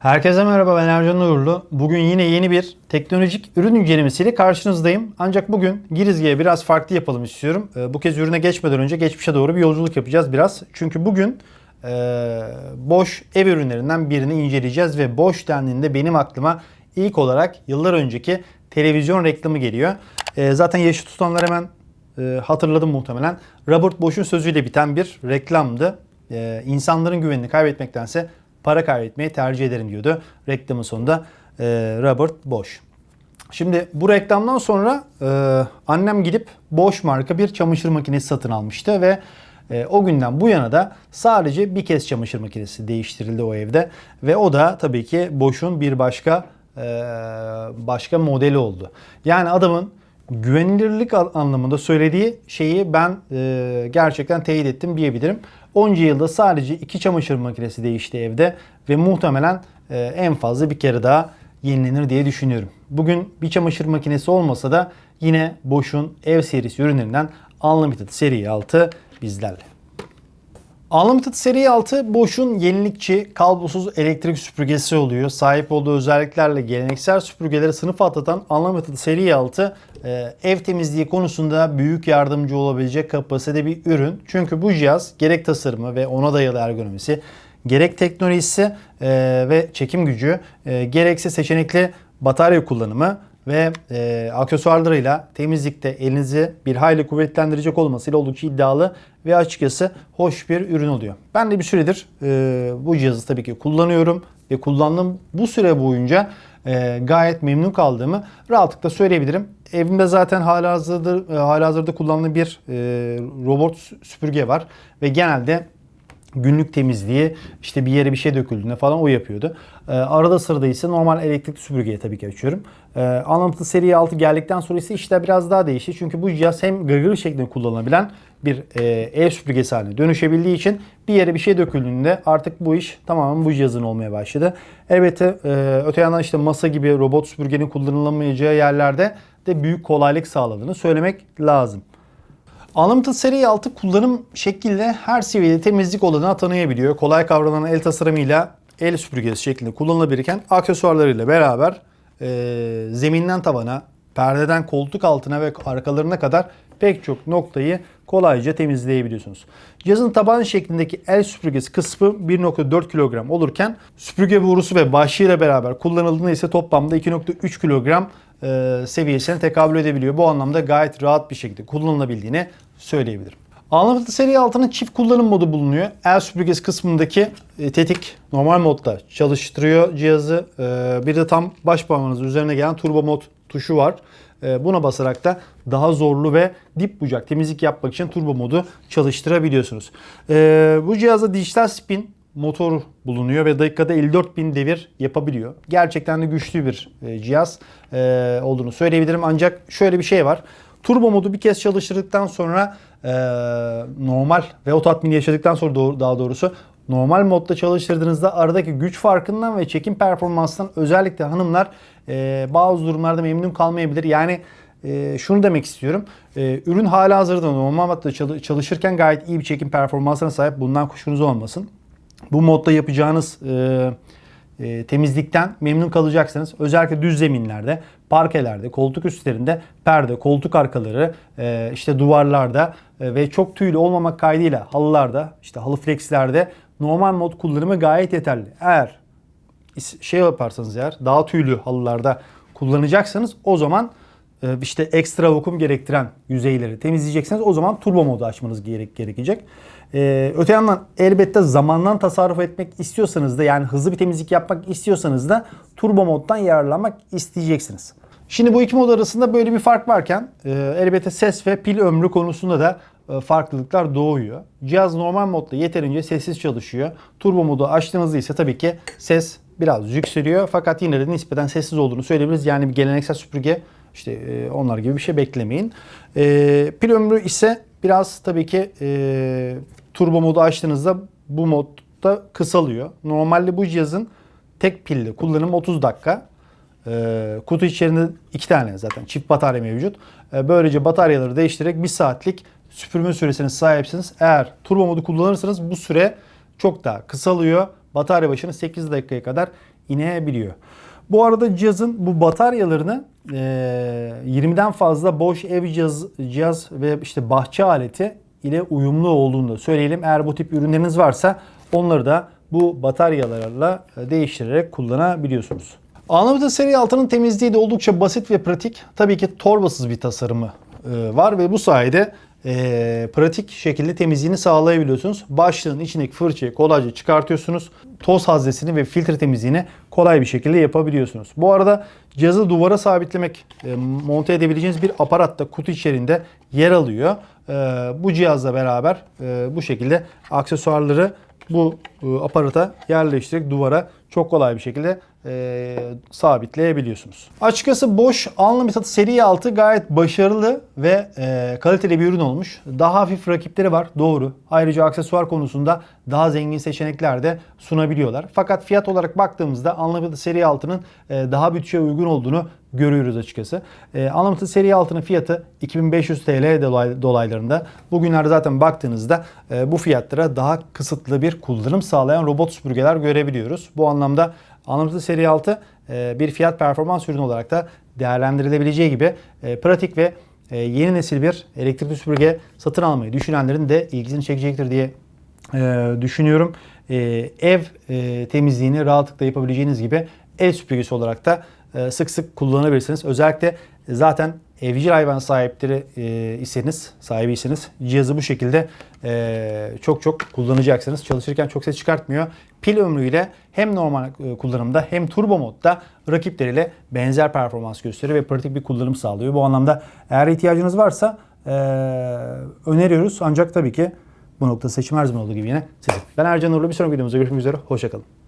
Herkese merhaba ben Ercan Uğurlu. Bugün yine yeni bir teknolojik ürün incelemesiyle karşınızdayım. Ancak bugün girizgeye biraz farklı yapalım istiyorum. Ee, Bu kez ürüne geçmeden önce geçmişe doğru bir yolculuk yapacağız biraz. Çünkü bugün e, Bosch ev ürünlerinden birini inceleyeceğiz ve Bosch dendiğinde benim aklıma ilk olarak yıllar önceki televizyon reklamı geliyor. E, Zaten yaşı tutanlar hemen e, hatırladım muhtemelen. Robert Bosch'un sözüyle biten bir reklamdı. E, insanların güvenini kaybetmektense para kaybetmeyi tercih ederim diyordu reklamın sonunda e, Robert Bosch. Şimdi bu reklamdan sonra e, annem gidip Bosch marka bir çamaşır makinesi satın almıştı ve e, o günden bu yana da sadece bir kez çamaşır makinesi değiştirildi o evde ve o da tabii ki Bosch'un bir başka e, başka modeli oldu. Yani adamın güvenilirlik anlamında söylediği şeyi ben e, gerçekten teyit ettim diyebilirim. Onca yılda sadece iki çamaşır makinesi değişti evde ve muhtemelen e, en fazla bir kere daha yenilenir diye düşünüyorum. Bugün bir çamaşır makinesi olmasa da yine Bosch'un ev serisi ürünlerinden Unlimited seri 6 bizlerle. Unlimited seri 6 Bosch'un yenilikçi kablosuz elektrik süpürgesi oluyor. Sahip olduğu özelliklerle geleneksel süpürgeleri sınıf atlatan Unlimited seri 6 e, ev temizliği konusunda büyük yardımcı olabilecek kapasitede bir ürün. Çünkü bu cihaz gerek tasarımı ve ona dayalı ergonomisi, gerek teknolojisi e, ve çekim gücü, e, gerekse seçenekli batarya kullanımı ve e, aksesuarlarıyla temizlikte elinizi bir hayli kuvvetlendirecek olmasıyla oldukça iddialı ve açıkçası hoş bir ürün oluyor. Ben de bir süredir e, bu cihazı tabii ki kullanıyorum ve kullandığım bu süre boyunca e, gayet memnun kaldığımı rahatlıkla söyleyebilirim. Evimde zaten halihazırda, e, halihazırda kullandığım bir e, robot süpürge var ve genelde günlük temizliği işte bir yere bir şey döküldüğünde falan o yapıyordu. Ee, arada sırada ise normal elektrikli süpürgeyi tabii ki açıyorum. Ee, Unlimited seri 6 geldikten sonra ise işler biraz daha değişti. Çünkü bu cihaz hem gırgır şeklinde kullanılabilen bir e, ev süpürgesi haline dönüşebildiği için bir yere bir şey döküldüğünde artık bu iş tamamen bu cihazın olmaya başladı. Elbette e, öte yandan işte masa gibi robot süpürgenin kullanılamayacağı yerlerde de büyük kolaylık sağladığını söylemek lazım. Unlimited seri 6 kullanım şekliyle her seviyede temizlik olanına tanıyabiliyor. Kolay kavranan el tasarımıyla el süpürgesi şeklinde kullanılabilirken aksesuarlarıyla beraber e, zeminden tavana, perdeden koltuk altına ve arkalarına kadar pek çok noktayı kolayca temizleyebiliyorsunuz. Cihazın taban şeklindeki el süpürgesi kısmı 1.4 kilogram olurken süpürge borusu ve başlığıyla beraber kullanıldığında ise toplamda 2.3 kilogram e, seviyesine tekabül edebiliyor. Bu anlamda gayet rahat bir şekilde kullanılabildiğini söyleyebilirim. Unlimited seri 6'nın çift kullanım modu bulunuyor. El süpürgesi kısmındaki e, tetik normal modda çalıştırıyor cihazı. E, Bir de tam baş parmağınızın üzerine gelen turbo mod tuşu var. E, Buna basarak da daha zorlu ve dip bucak temizlik yapmak için turbo modu çalıştırabiliyorsunuz. E, Bu cihazda dijital spin motor bulunuyor ve dakikada 54 bin devir yapabiliyor. Gerçekten de güçlü bir e, cihaz e, olduğunu söyleyebilirim. Ancak şöyle bir şey var. Turbo modu bir kez çalıştırdıktan sonra e, normal ve o tatmini yaşadıktan sonra daha doğrusu normal modda çalıştırdığınızda aradaki güç farkından ve çekim performansından özellikle hanımlar e, bazı durumlarda memnun kalmayabilir. Yani e, şunu demek istiyorum. E, ürün hala hazırda normal modda çalı- çalışırken gayet iyi bir çekim performansına sahip. Bundan kuşkunuz olmasın. Bu modda yapacağınız e, e, temizlikten memnun kalacaksınız. Özellikle düz zeminlerde, parkelerde, koltuk üstlerinde, perde, koltuk arkaları, e, işte duvarlarda e, ve çok tüylü olmamak kaydıyla halılarda, işte halı flexlerde normal mod kullanımı gayet yeterli. Eğer şey yaparsanız eğer daha tüylü halılarda kullanacaksanız o zaman e, işte ekstra vakum gerektiren yüzeyleri temizleyeceksiniz. O zaman turbo modu açmanız gerek gerekecek. E, öte yandan elbette zamandan tasarruf etmek istiyorsanız da yani hızlı bir temizlik yapmak istiyorsanız da turbo moddan yararlanmak isteyeceksiniz. Şimdi bu iki mod arasında böyle bir fark varken e, elbette ses ve pil ömrü konusunda da farklılıklar doğuyor. Cihaz normal modda yeterince sessiz çalışıyor. Turbo modu açtığınızda ise tabii ki ses biraz yükseliyor fakat yine de nispeten sessiz olduğunu söyleyebiliriz. Yani bir geleneksel süpürge işte e, onlar gibi bir şey beklemeyin. E, pil ömrü ise biraz tabii ki e, turbo modu açtığınızda bu modda kısalıyor. Normalde bu cihazın tek pilli kullanım 30 dakika. E, kutu içerisinde iki tane zaten çift batarya mevcut. E, böylece bataryaları değiştirerek bir saatlik süpürme süresine sahipsiniz. Eğer turbo modu kullanırsanız bu süre çok daha kısalıyor. batarya başına 8 dakikaya kadar inebiliyor. Bu arada cihazın bu bataryalarını e, 20'den fazla boş ev cihaz, cihaz ve işte bahçe aleti ile uyumlu olduğunu da söyleyelim. Eğer bu tip ürünleriniz varsa onları da bu bataryalarla değiştirerek kullanabiliyorsunuz. Anlamda seri altının temizliği de oldukça basit ve pratik. Tabii ki torbasız bir tasarımı var ve bu sayede e, pratik şekilde temizliğini sağlayabiliyorsunuz. Başlığın içindeki fırçayı kolayca çıkartıyorsunuz. Toz haznesini ve filtre temizliğini kolay bir şekilde yapabiliyorsunuz. Bu arada cihazı duvara sabitlemek, e, monte edebileceğiniz bir aparat da kutu içerisinde yer alıyor. E, bu cihazla beraber e, bu şekilde aksesuarları bu aparata yerleştirerek duvara çok kolay bir şekilde e, sabitleyebiliyorsunuz. Açıkçası Bosch Unlimited seri 6 gayet başarılı ve e, kaliteli bir ürün olmuş. Daha hafif rakipleri var doğru. Ayrıca aksesuar konusunda daha zengin seçenekler de sunabiliyorlar. Fakat fiyat olarak baktığımızda Unlimited seri 6'nın e, daha bütçeye uygun olduğunu görüyoruz açıkçası. E, Unlimited seri 6'nın fiyatı 2500 TL dolay- dolaylarında. Bugünlerde zaten baktığınızda e, bu fiyatlara daha kısıtlı bir kullanım sağlayan robot süpürgeler görebiliyoruz. Bu anlamda Unlimited seri 6 e, bir fiyat performans ürünü olarak da değerlendirilebileceği gibi e, pratik ve e, yeni nesil bir elektrikli süpürge satın almayı düşünenlerin de ilgisini çekecektir diye düşünüyorum. Ev temizliğini rahatlıkla yapabileceğiniz gibi el süpürgesi olarak da sık sık kullanabilirsiniz. Özellikle zaten evcil hayvan sahipleri e, iseniz, sahibiyseniz cihazı bu şekilde e, çok çok kullanacaksınız. Çalışırken çok ses çıkartmıyor. Pil ömrüyle hem normal e, kullanımda hem turbo modda rakipleriyle benzer performans gösteriyor ve pratik bir kullanım sağlıyor. Bu anlamda eğer ihtiyacınız varsa e, öneriyoruz. Ancak tabii ki bu nokta seçim her zaman olduğu gibi yine sizin. Ben Ercan Uğurlu. Bir sonraki videomuzda görüşmek üzere. Hoşçakalın.